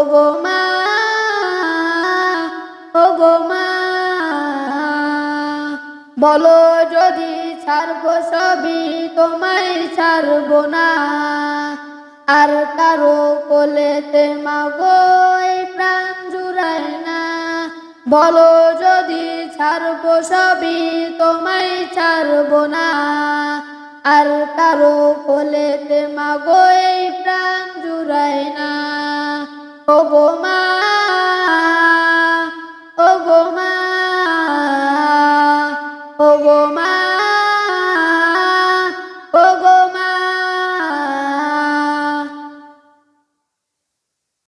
ওগো মা মা। বলো যদি ছাড়বো সবই, তোমায় ছাড়বো না। আর কারও কোলেতে মাগো, এই প্রাণ জুড়ায় না। বলো যদি ছাড়বো সবই, তোমায় ছাড়বো না। আর কারও কোলেতে মাগো এই